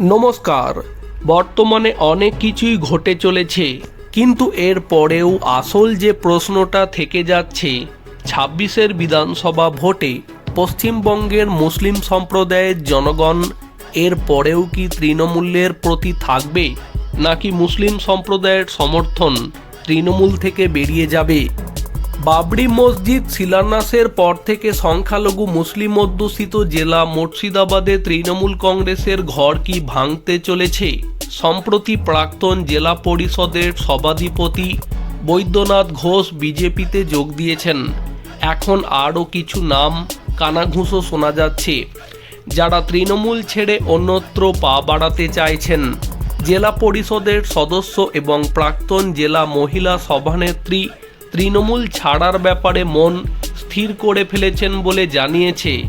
নমস্কার, বর্তমানে অনেক কিছুই ঘটে চলেছে, কিন্তু এর পরেও আসল যে প্রশ্নটা থেকে যাচ্ছে, ছাব্বিশের বিধানসভা ভোটে পশ্চিমবঙ্গের মুসলিম সম্প্রদায়ের জনগণ, এর পরেও কি তৃণমূলের প্রতি থাকবে, নাকি মুসলিম সম্প্রদায়ের সমর্থন তৃণমূল থেকে বেরিয়ে যাবে? বাবরি মসজিদ শিলান্যাসের পর থেকে সংখ্যালঘু মুসলিম অধ্যুষিত জেলা মুর্শিদাবাদে তৃণমূল কংগ্রেসের ঘর কি ভাঙতে চলেছে? সম্প্রতি প্রাক্তন জেলা পরিষদের সভাধিপতি বৈদ্যনাথ ঘোষ বিজেপিতে যোগ দিয়েছেন। এখন আরও কিছু নাম কানাঘুষো শোনা যাচ্ছে। যারা তৃণমূল ছেড়ে অন্যত্র পা বাড়াতে চাইছেন। জেলা পরিষদের সদস্য এবং প্রাক্তন জেলা মহিলা সভানেত্রী তৃণমূল ছাড়ার ব্যাপারে মন স্থির করে ফেলেছেন বলে জানিয়েছে।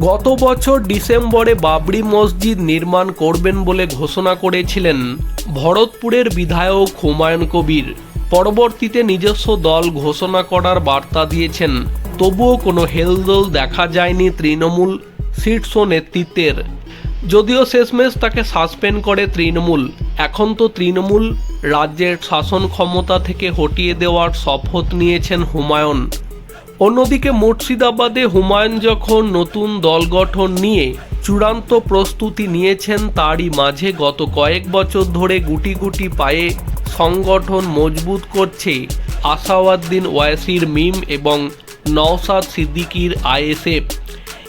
গত বছর ডিসেম্বরে বাবরি মসজিদ নির্মাণ করবেন বলে ঘোষণা করেছিলেন ভরতপুরের বিধায়ক হুমায়ুন কবির। পরবর্তীতে নিজস্ব দল ঘোষণা করার বার্তা দিয়েছেন। তবুও কোনো হেলদোল দেখা যায়নি তৃণমূল শীর্ষ নেতৃত্বের। যদিও শেষমেশ তাকে সাসপেন্ড করে তৃণমূল, এখন তো তৃণমূল রাজ্যের শাসন ক্ষমতা থেকে হটিয়ে দেওয়ার শপথ নিয়েছেন হুমায়ুন। অন্যদিকে মুর্শিদাবাদে হুমায়ুন যখন নতুন দল গঠন নিয়ে চূড়ান্ত প্রস্তুতি নিয়েছেন, তারই মাঝে গত কয়েক বছর ধরে গুটি গুটি পায়ে সংগঠন মজবুত করছে আসাওয়াদ্দিন ওয়াসির মিম এবং নওসাদ সিদ্দিকির আইএসএফ।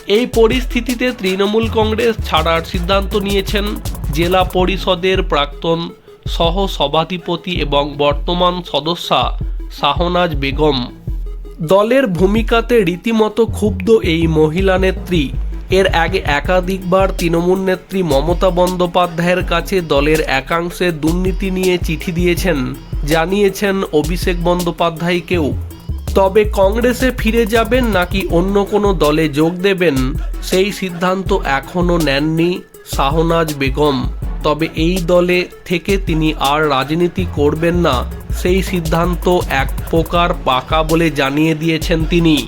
এই পরিস্থিতিতে তৃণমূল কংগ্রেস ছাড়ার সিদ্ধান্ত নিয়েছেন জেলা পরিষদের প্রাক্তন সহ সভাধিপতি এবং বর্তমান সদস্যা শাহনাজ বেগম। দলের ভূমিকাতে রীতিমতো ক্ষুব্ধ এই মহিলা নেত্রী। এর আগে একাধিকবার তৃণমূল নেত্রী মমতা বন্দ্যোপাধ্যায়ের কাছে দলের একাংশের দুর্নীতি নিয়ে চিঠি দিয়েছেন। জানিয়েছেন অভিষেক বন্দ্যোপাধ্যায়কেও। তবে কংগ্রেসে ফিরে যাবেন নাকি অন্য কোনো দলে যোগ দেবেন, সেই সিদ্ধান্ত এখনও নেননি শাহনাজ বেগম। তবে এই দলে থেকে তিনি আর রাজনীতি করবেন না, সেই সিদ্ধান্ত এক প্রকার পাকা বলে জানিয়ে দিয়েছেন তিনি।